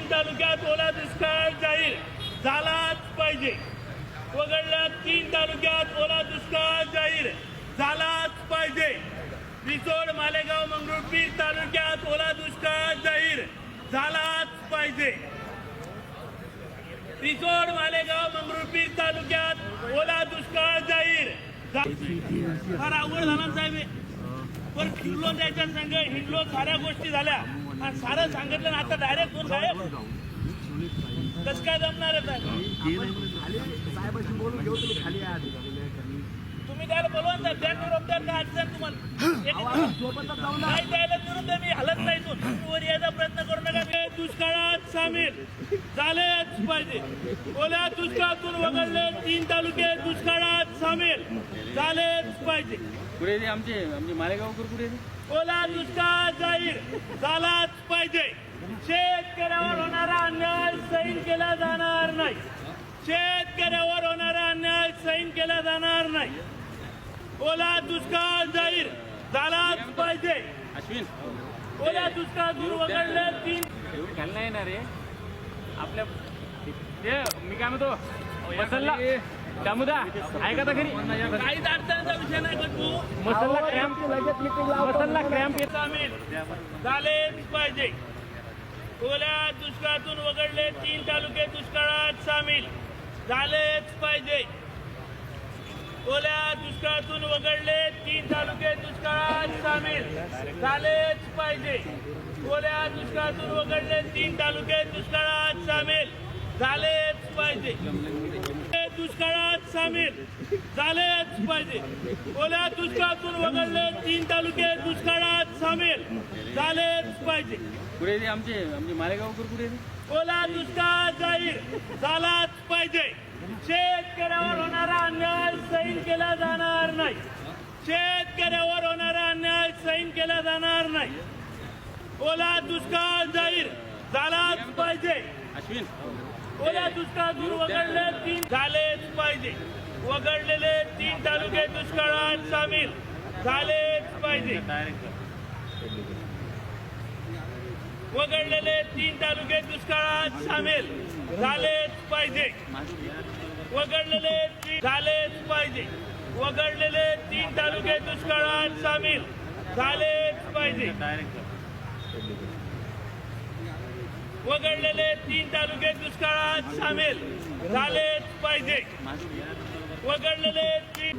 तीन तालुक्यात ओला दुष्काळ जाहीर. झालाच पाहिजे. वगळल्या तीन तालुक्यात ओला दुष्काळ जाहीर. झालाच पाहिजे. रिसोड मालेगाव मंगरुळपीर तालुक्यात ओला दुष्काळ जाहीर. झालाच पाहिजे. रिसोड मालेगाव मंगरुळपीर तालुक्यात ओला दुष्काळ जाहीर. फार अवघड झाला साहेब पण फिरलो त्याच्या संघ हिंडलो साऱ्या गोष्टी झाल्या. आणि सारं सांगितलं ना आता डायरेक्ट दोन साहेब. कसं काय जमणार आहे साहेब? साहेबांशी बोलून घेऊ तुम्ही खाली या तुम्ही त्याला बोलवा ना त्या निरोप द्या का अडचण तुम्हाला? नाही द्यायला निरोप द्या मी हलत नाही तुम्ही वर यायचा प्रयत्न करू नका. ते दुष्काळात सामील. झालेच पाहिजे. ओल्या दुष्काळातून वगळले तीन तालुके दुष्काळात सामील. झालेच पाहिजे. कुठे ते आमचे? आमचे मालेगावकर कुठे ते? ओला दुष्काळ जाहीर. झालाच पाहिजे. शेतकऱ्यावर होणारा अन्याय सैन केला जाणार नाही. शेतकऱ्यावर होणारा अन्याय सैन केला जाणार नाही. ओला दुष्काळ जाहीर. झालाच पाहिजे. अश्विन. ओला दुष्काळ दूर वगळले तीन. नाही येणार रे. आपल्या ते मी काय म्हणतो? मसल्ला दामुदा ऐका तर खरी काहीच अडचणीचा विषय नाही पण तू मसल्ला क्रॅम्प मसल्ला क्रॅम्प येत सामील झालेच पाहिजे. ओल्या दुष्काळातून वगळले तीन तालुके दुष्काळात सामील. झालेच पाहिजे. ओल्या दुष्काळातून वगळले तीन तालुके दुष्काळात सामील. झालेच पाहिजे. ओल्या दुष्काळातून वगळले तीन तालुके दुष्काळात सामील. झालेच पाहिजे. दुष्काळात सामील. झालेच पाहिजे. ओल्या दुष्काळातून वगळले तीन तालुके दुष्काळात सामील झालेच पाहिजे. कुठे ते आमचे? आमचे मालेगावकर कुठे ओला दुष्काळ जाहीर झालाच पाहिजे. शेतकऱ्यावर होणारा अन्याय सैन केला जाणार नाही. शेतकऱ्यावर होणारा अन्याय सैन केला जाणार नाही. ओला दुष्काळ जाहीर झालाच पाहिजे. अश्विन. ओला दुष्काळ दूर वगळले तीन झालेच पाहिजे. वगळलेले तीन तालुके दुष्काळात सामील. झालेच पाहिजे. वगळलेले तीन तालुके दुष्काळात सामील. झालेच पाहिजे. वगळलेले तीन झालेच पाहिजे. वगळलेले तीन तालुके दुष्काळात सामील. झालेच पाहिजे. वगळलेले तीन तालुके दुष्काळात सामील. झालेच पाहिजे. वगळलेले तीन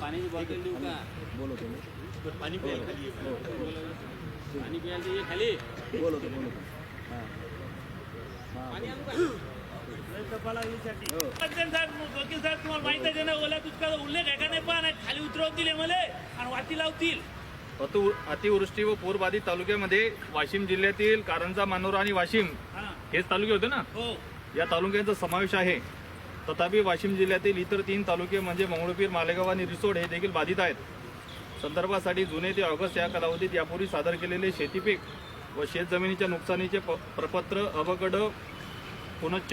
पाण्याची बॉटल देऊ का? पाणी प्यायला पाणी प्यायला ये खाली. बोलवतो बोलवतो पाणी आणू का? सज्जन साहेब वकील साहेब तुम्हाला माहिती आहे ना ओला उल्लेख आहे का नाही? पण खाली उतरवतील मला आणि वाटी लावतील. अतु अतिवृष्टी व पूरबाधित तालुक्यामध्ये वाशिम जिल्ह्यातील कारंजा मानोरा आणि वाशिम हा. हेच तालुके होते ना? हो. या तालुक्यांचा समावेश आहे. तथापि वाशिम जिल्ह्यातील इतर तीन तालुके म्हणजे मंगळूपीर मालेगाव आणि रिसोड हे देखील बाधित आहेत. संदर्भासाठी जुने ते ऑगस्ट या कालावधीत यापूर्वी सादर केलेले शेतीपीक व शेतजमिनीच्या नुकसानीचे प- प्रपत्र अवगड पुनश्च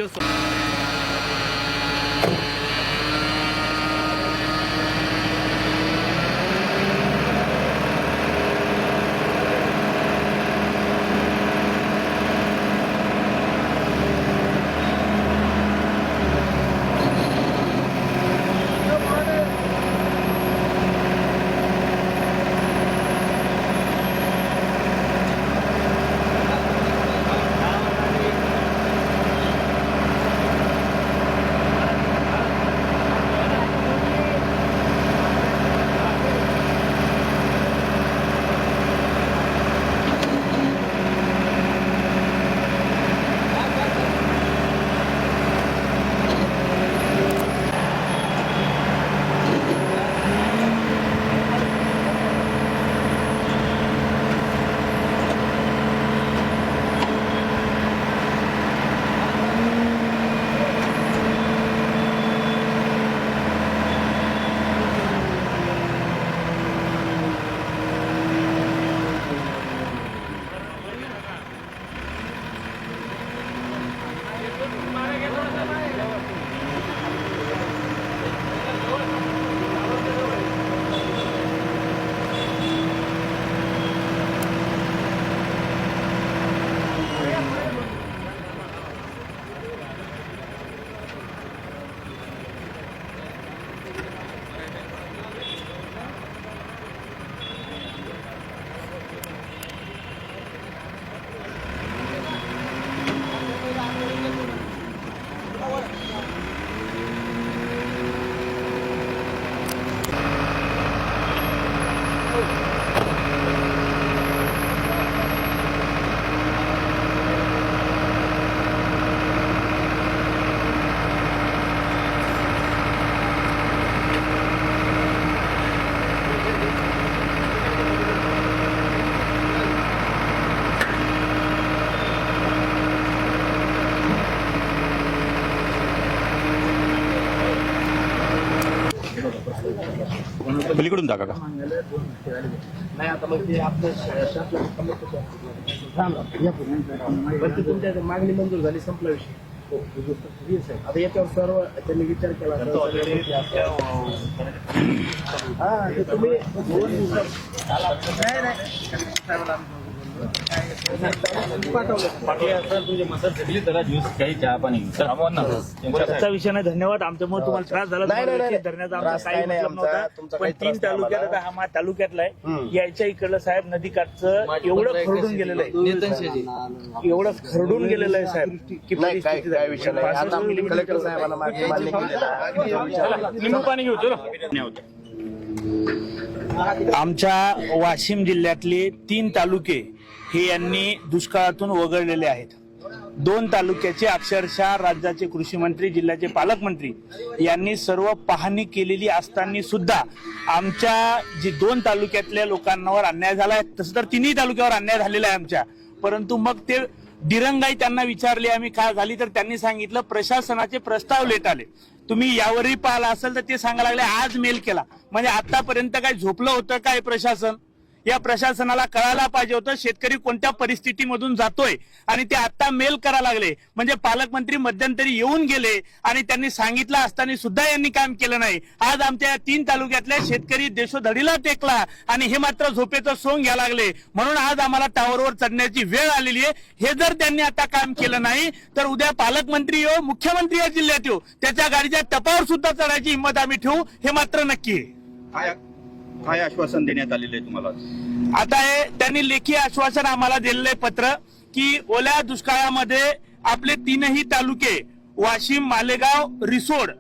ते तुमच्या का? मागणी मंजूर झाली संपला विषय आता याच्यावर सर्व त्यांनी विचार केला हा तुम्ही त्याचा विषय नाही धन्यवाद. आमच्यामुळे तुम्हाला त्रास झाला. नाही, नाही, नाही. धरण्याचा आमचा त्रास काही काही नाही मतलब आमचा. नव्हता. तुमचा पण काही तीन त्रास नाही तालुक्यात आम्हाला. आता हा मा तालुक्यातला आहे. हम्म. याच्या इकडलं साहेब नदीकाठचं एवढं खरडून गेलेलं आहे. एवढं खरडून गेलेलं आहे साहेब. की नाही काय परिस्थिती काय विषय नाही. आता कलेक्टर साहेबांना मागणी मान्य केलेला लिंबू पाणी घेऊ चलो. आमच्या वाशिम जिल्ह्यातले तीन तालुके हे यांनी दुष्काळातून वगळलेले आहेत. दोन तालुक्याचे अक्षरशः राज्याचे कृषी मंत्री जिल्ह्याचे पालकमंत्री यांनी सर्व पाहणी केलेली असताना सुद्धा आमच्या जी दोन तालुक्यातल्या लोकांवर अन्याय झाला आहे तसं तर तिन्ही तालुक्यावर अन्याय झालेला आहे आमच्या. परंतु मग ते दिरंगाई त्यांना विचारली आम्ही का झाली? तर त्यांनी सांगितलं प्रशासनाचे प्रस्ताव लेट आले. तुम्ही यावरही पाहिला असेल तर ते सांगायला लागले आज मेल केला. म्हणजे आतापर्यंत काय झोपलं होतं काय प्रशासन? या प्रशासनाला कळायला पाहिजे होतं शेतकरी कोणत्या परिस्थितीमधून जातोय. आणि ते आता मेल करा लागले. म्हणजे पालकमंत्री मध्यंतरी येऊन गेले आणि त्यांनी सांगितलं असताना सुद्धा यांनी काम केलं नाही. आज आमच्या या तीन तालुक्यातल्या शेतकरी देशोधडीला टेकला आणि हे मात्र झोपेचं सोंग घ्या लागले. म्हणून आज आम्हाला टावरवर चढण्याची वेळ आलेली आहे. हे जर त्यांनी आता काम केलं नाही तर उद्या पालकमंत्री येऊ मुख्यमंत्री या जिल्ह्यात येऊ त्याच्या गाडीच्या टपावर सुद्धा चढायची हिंमत आम्ही ठेवू. हे मात्र नक्की आहे. काय आश्वासन देण्यात आलेलं आहे तुम्हाला? आता हे त्यांनी लेखी आश्वासन आम्हाला दिलेलं आहे पत्र की ओल्या दुष्काळामध्ये आपले तीनही तालुके वाशिम मालेगाव रिसोड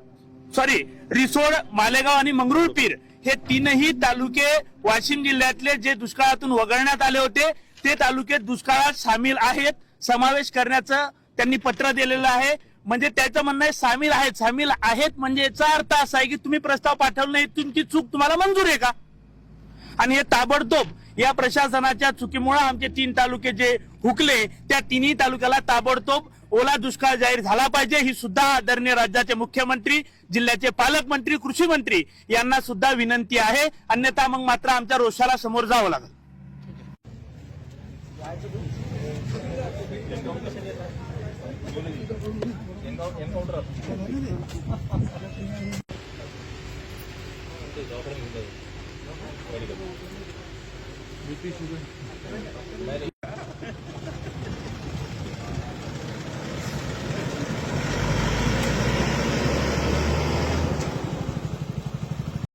सॉरी रिसोड मालेगाव आणि मंगरुळपीर हे तीनही तालुके वाशिम जिल्ह्यातले जे दुष्काळातून वगळण्यात आले होते ते तालुके दुष्काळात सामील आहेत समावेश करण्याचं त्यांनी पत्र दिलेलं आहे. म्हणजे त्याचं म्हणणं आहे सामील आहेत सामील आहेत म्हणजे याचा अर्थ असा आहे की तुम्ही प्रस्ताव पाठवला नाही तुमची चूक तुम्हाला मंजूर आहे का? आणि हे ताबडतोब या प्रशासनाच्या चुकीमुळे आमचे तीन तालुके जे हुकले त्या तिन्ही तालुक्याला ताबडतोब ओला दुष्काळ जाहीर झाला पाहिजे. ही सुद्धा आदरणीय राज्याचे मुख्यमंत्री जिल्ह्याचे पालकमंत्री कृषी मंत्री यांना सुद्धा विनंती आहे. अन्यथा मग मात्र आमच्या रोषाला समोर जावं लागेल. Let it.